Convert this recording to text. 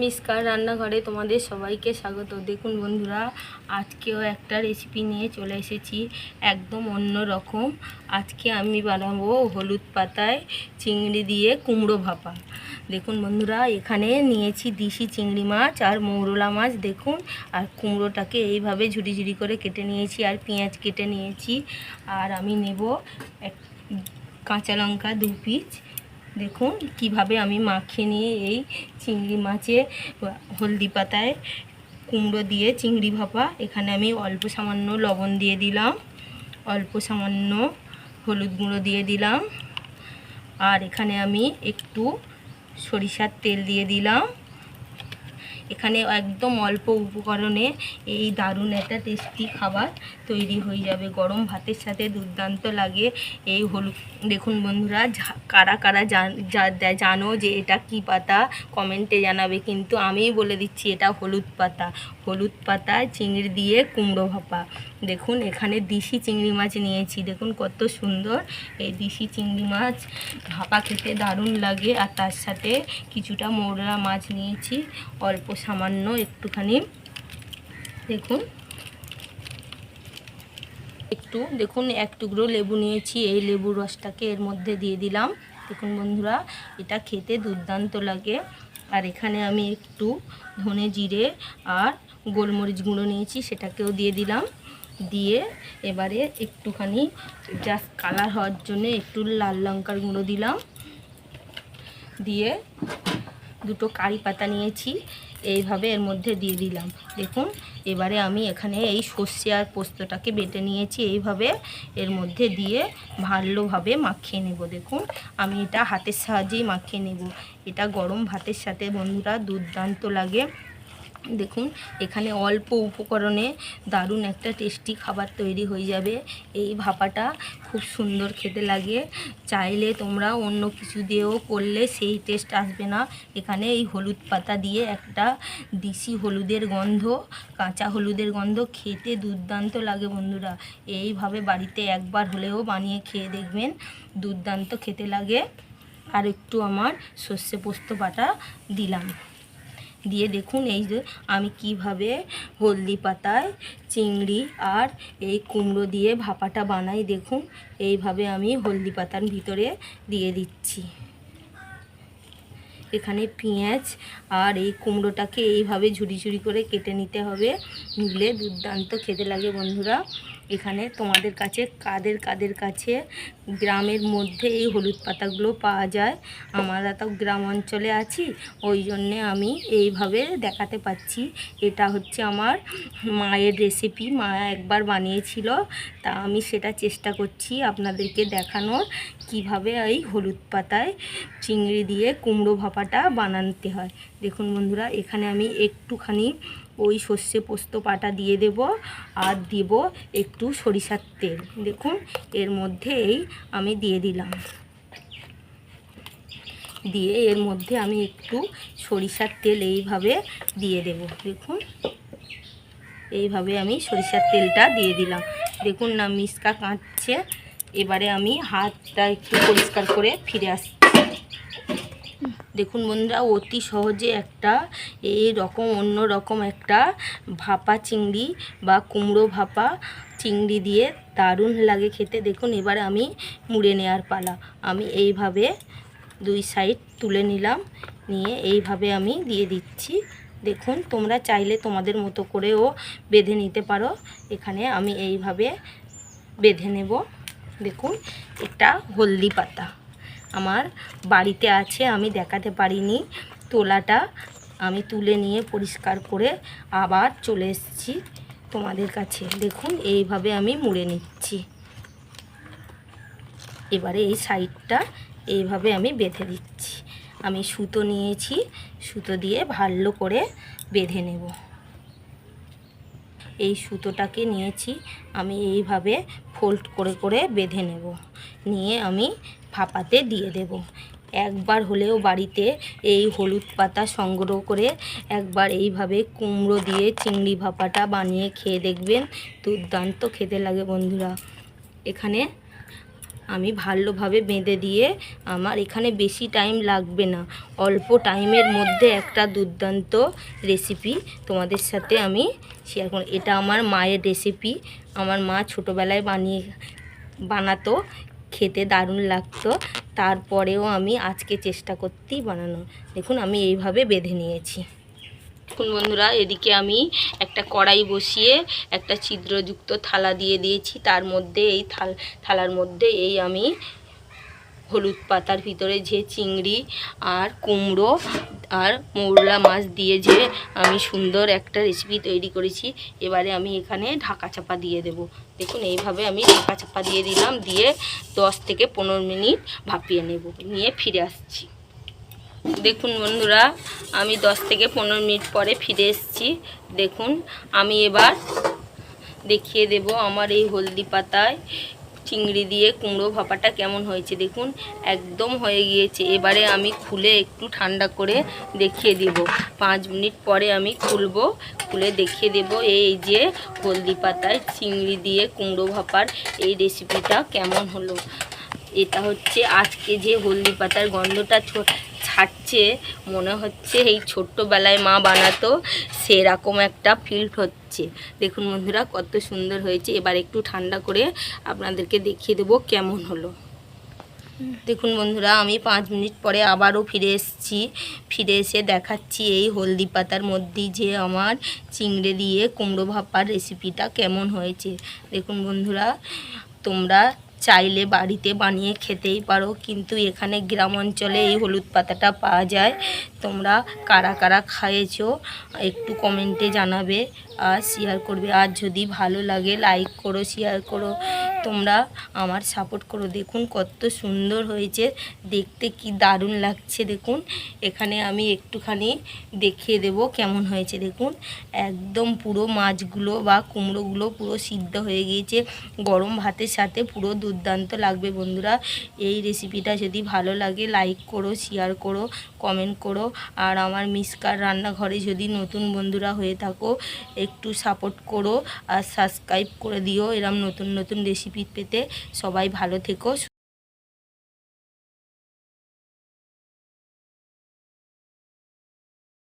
মিসকার রান্নাঘরে তোমাদের সবাইকে স্বাগত। দেখুন বন্ধুরা, আজকেও একটা রেসিপি নিয়ে চলে এসেছি একদম অন্য রকম। আজকে আমি বানাবো হলুদ পাতায় চিংড়ি দিয়ে কুমড়ো ভাপা। দেখুন বন্ধুরা, এখানে নিয়েছি দিশি চিংড়ি মাছ আর মৌরলা মাছ, দেখুন। আর কুমড়োটাকে এইভাবে ঝুড়ি ঝুড়ি করে কেটে নিয়েছি আর পেঁয়াজ কেটে নিয়েছি। আর আমি নেব এক কাঁচা লঙ্কা দু পিস দেখুন কীভাবে আমি মাখিয়ে নিয়ে এই চিংড়ি মাছে হলদি পাতায় কুমড়ো দিয়ে চিংড়ি ভাপা। এখানে আমি অল্প সামান্য লবণ দিয়ে দিলাম, অল্প সামান্য হলুদ গুঁড়ো দিয়ে দিলাম। আর এখানে আমি একটু সরিষার তেল দিয়ে দিলাম। এখানে একদম অল্প উপকরণে এই দারুণ একটা টেস্টি খাবার তৈরি হয়ে যাবে। গরম ভাতের সাথে দুর্দান্ত লাগে এই হলুদ। দেখুন বন্ধুরা কারা কারা জান- যা- এটা কি পাতা? কমেন্টে জানাবে। কিন্তু আমিই বলে দিচ্ছি, এটা হলুদ পাতা। হলুদ পাতা, চিংড়ি দিয়ে কুমড়ো ভাপা। দেখুন, এখানে দিশি চিংড়ি মাছ নিয়েছি। দেখুন কত সুন্দর এই দিশি চিংড়ি মাছ। ভাপা খেতে দারুণ লাগে। আর তার সাথে কিছুটা মৌরলা মাছ নিয়েছি। অল্প সামান্য একটুখানি। দেখুন। একটু, দেখুন, এক টুকরো লেবু নিয়েছি, এই লেবুর রসটাকে এর মধ্যে দিয়ে দিলাম। দেখুন বন্ধুরা, এটা খেতে দুর্দান্ত লাগে। আর এখানে আমি একটু ধনে জিরে আর গোলমরিচ গুঁড়ো নিয়েছি, সেটাকেও দিয়ে দিলাম। দিয়ে এবারে একটুখানি জাস্ট কালার হওয়ার জন্য একটু লাল লঙ্কার গুঁড়ো দিলাম। দিয়ে দুটো কারি পাতা নিয়েছি, এইভাবে এর মধ্যে দিয়ে দিলাম। দেখুন, এবারে আমি এখানে এই সর্ষে আর পোস্তটাকে বেটে নিয়েছি, এইভাবে এর মধ্যে দিয়ে ভালোভাবে মাখিয়ে নেব। দেখুন, আমি এটা হাতের সাহায্যেই মাখিয়ে নেব। এটা গরম ভাতের সাথে বন্ধুরা দুর্দান্ত লাগে। দেখুন, এখানে অল্প উপকরণে দারুণ একটা টেস্টি খাবার তৈরি হয়ে যাবে। এই ভাপাটা খুব সুন্দর খেতে লাগে। চাইলে তোমরা অন্য কিছু দিয়েও করলে সেই টেস্ট আসবে না। এখানে এই হলুদ পাতা দিয়ে একটা দিশি হলুদের গন্ধ, কাঁচা হলুদের গন্ধ খেতে দুর্দান্ত লাগে বন্ধুরা। এইভাবে বাড়িতে একবার হলেও বানিয়ে খেয়ে দেখবেন, দুর্দান্ত খেতে লাগে। আর একটু আমার সর্ষে পোস্ত বাটা দিলাম। দিয়ে দেখুন এই যে আমি কীভাবে হলদি পাতায় চিংড়ি আর এই কুমড়ো দিয়ে ভাপাটা বানাই, দেখুন। এইভাবে আমি হলদি পাতার ভিতরে দিয়ে দিচ্ছি। এখানে পেঁয়াজ আর এই কুমড়োটাকে এইভাবে ঝুড়ি ঝুড়ি করে কেটে নিতে হবে। নিলে দুর্দান্ত খেতে লাগে বন্ধুরা। এখানে তোমাদের কাছে, কাদের কাদের কাছে গ্রামের মধ্যে এই হলুদ পাতাগুলো পাওয়া যায়। আমরা তো গ্রাম অঞ্চলে আছি, ওই জন্যে আমি এইভাবে দেখাতে পাচ্ছি। এটা হচ্ছে আমার মায়ের রেসিপি মা একবার বানিয়েছিল, তা আমি সেটা চেষ্টা করছি আপনাদেরকে দেখানোর, কীভাবে এই হলুদ পাতায় চিংড়ি দিয়ে কুমড়ো ভাপাটা বানাতে হয়। দেখুন বন্ধুরা, এখানে আমি একটুখানি ওই সর্ষে পোস্ত পাটা দিয়ে দেব, আর দেব একটু সরিষার তেল। দেখুন, এর মধ্যে এই আমি দিয়ে দিলাম। দিয়ে এর মধ্যে আমি একটু সরিষার তেল এইভাবে দিয়ে দেব। দেখুন, এইভাবে আমি সরিষার তেলটা দিয়ে দিলাম। দেখুন না, মিসকা কাঁদছে। এবারে আমি হাতটা একটু পরিষ্কার করে ফিরে আসছি দেখুন বন্ধুরা, অতি সহজে একটা এই রকম, অন্য রকম একটা ভাপা চিংড়ি বা কুমড়ো ভাপা চিংড়ি দিয়ে দারুণ লাগে খেতে। দেখুন, এবার আমি মুড়ে নেওয়ার পালা। আমি এইভাবে দুই সাইড তুলে নিলাম, নিয়ে এইভাবে আমি দিয়ে দিচ্ছি। দেখুন, তোমরা চাইলে তোমাদের মতো করেও বেঁধে নিতে পারো। এখানে আমি এইভাবে বেঁধে নেব। দেখুন, এটা হলদি পাতা। আমার বাড়িতে আছে, আমি দেখাতে পারিনি। তোলাটা আমি তুলে নিয়ে পরিষ্কার করে আবার চলে এসেছি। তোমাদের কাছে। দেখুন, এইভাবে আমি মুড়ে নিচ্ছি। এবারে এই সাইডটা এইভাবে আমি বেঁধে দিচ্ছি। আমি সুতো নিয়েছি, সুতো দিয়ে ভালো করে বেঁধে নেব। এই সুতোটাকে নিয়েছি, আমি এইভাবে ফোল্ড করে করে বেঁধে নেব। নিয়ে আমি ভাপাতে দিয়ে দেব। একবার হলেও বাড়িতে এই হলুদ পাতা সংগ্রহ করে একবার এইভাবে কুমড়ো দিয়ে চিংড়ি ভাপাটা বানিয়ে খেয়ে দেখবেন। দুর্দান্ত খেতে লাগে বন্ধুরা। এখানে আমি ভালোভাবে বেঁধে দিয়ে আমার এখানে বেশি টাইম লাগবে না। অল্প টাইমের মধ্যে একটা দুর্দান্ত রেসিপি তোমাদের সাথে আমি শেয়ার করব। এটা আমার মায়ের রেসিপি আমার মা ছোটোবেলায় বানিয়ে বানাতো। খেতে দারুণ লাগতো। তারপরেও আমি আজকে চেষ্টা করতেই বানানো। দেখুন, আমি এইভাবে বেঁধে নিয়েছি। দেখুন বন্ধুরা, এদিকে আমি একটা কড়াই বসিয়ে একটা ছিদ্রযুক্ত থালা দিয়ে দিয়েছি। তার মধ্যে এই থাল থালার মধ্যে এই আমি হলুদ পাতার ভিতরে যে চিংড়ি আর কুমড়ো আর মৌরলা মাছ দিয়ে যে আমি সুন্দর একটা রেসিপি তৈরি করেছি, এবারে আমি এখানে ঢাকা চাপা দিয়ে দেব। দেখুন, এইভাবে আমি ঢাকা চাপা দিয়ে দিলাম, দিয়ে দশ থেকে পনেরো মিনিট ভাপিয়ে নেব, নিয়ে ফিরে আসছি। দেখুন বন্ধুরা, আমি দশ থেকে পনেরো মিনিট পরে ফিরে এসেছি। দেখুন, আমি এবার দেখিয়ে দেব আমার এই হলদি পাতায় চিংড়ি দিয়ে কুমড়ো ভাপাটা কেমন হয়েছে দেখুন, একদম হয়ে গিয়েছে। এবারে আমি খুলে একটু ঠান্ডা করে দেখিয়ে দেব। পাঁচ মিনিট পরে আমি খুলব, খুলে দেখিয়ে দেব এই যে হলদি পাতায় চিংড়ি দিয়ে কুমড়ো ভাপার এই রেসিপিটা কেমন হলো। এটা হচ্ছে আজকে যে হলদি পাতার গন্ধটা ছো- ছাড়ছে মনে হচ্ছে এই ছোট্টবেলায় মা বানাতো, সেরকম একটা ফিল হচ্ছে। দেখুন বন্ধুরা, কত সুন্দর হয়েছে। এবার একটু ঠান্ডা করে আপনাদেরকে দেখিয়ে দেবো কেমন হলো। দেখুন বন্ধুরা, আমি পাঁচ মিনিট পরে আবারও ফিরে এসেছি। ফিরে এসে দেখাচ্ছি এই হলদি পাতার মধ্যেই যে আমার চিংড়ে দিয়ে কুমড়ো ভাপার রেসিপিটা কেমন হয়েছে। দেখুন বন্ধুরা, তোমরা চাইলে বাড়িতে বানিয়ে খেতেই পারো। কিন্তু এখানে গ্রাম অঞ্চলে এই হলুদ পাতাটা পাওয়া যায়। তোমরা কারা কারা খাইয়েছো একটু কমেন্টে জানাবে আর শেয়ার করবে। আর যদি ভালো লাগে লাইক করো শেয়ার করো। তোমরা আমার সাপোর্ট করো। দেখুন কত সুন্দর হয়েছে। দেখতে কি দারুণ লাগছে দেখুন। এখানে আমি একটুখানি দেখিয়ে দেব কেমন হয়েছে দেখুন। একদম পুরো মাছগুলো বা কুমড়োগুলো পুরো সিদ্ধ হয়ে গিয়েছে। গরম ভাতের সাথে পুরো দুর্দান্ত লাগবে বন্ধুরা। এই রেসিপিটা যদি ভালো লাগে লাইক করো শেয়ার করো কমেন্ট করো। আর আমার মিসকার রান্নাঘরে যদি নতুন বন্ধুরা হয়ে থাকো, একটু সাপোর্ট করো আর সাবস্ক্রাইব করে দিও। এরম নতুন নতুন রেসিপি পেতে সবাই ভালো থেকো